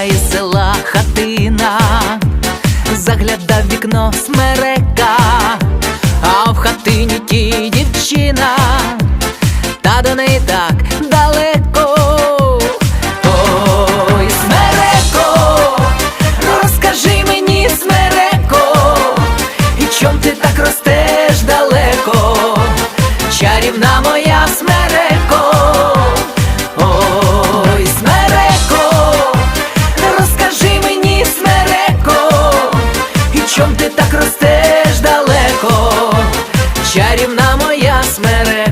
дівчинка із села хатина, загляда в вікно смерека, а в хатині ті дівчина, та до неї так далеко. Ой, смереко, розкажи мені, смереко, і чом ти так ростеш далеко? Чарівна чарівна моя смере.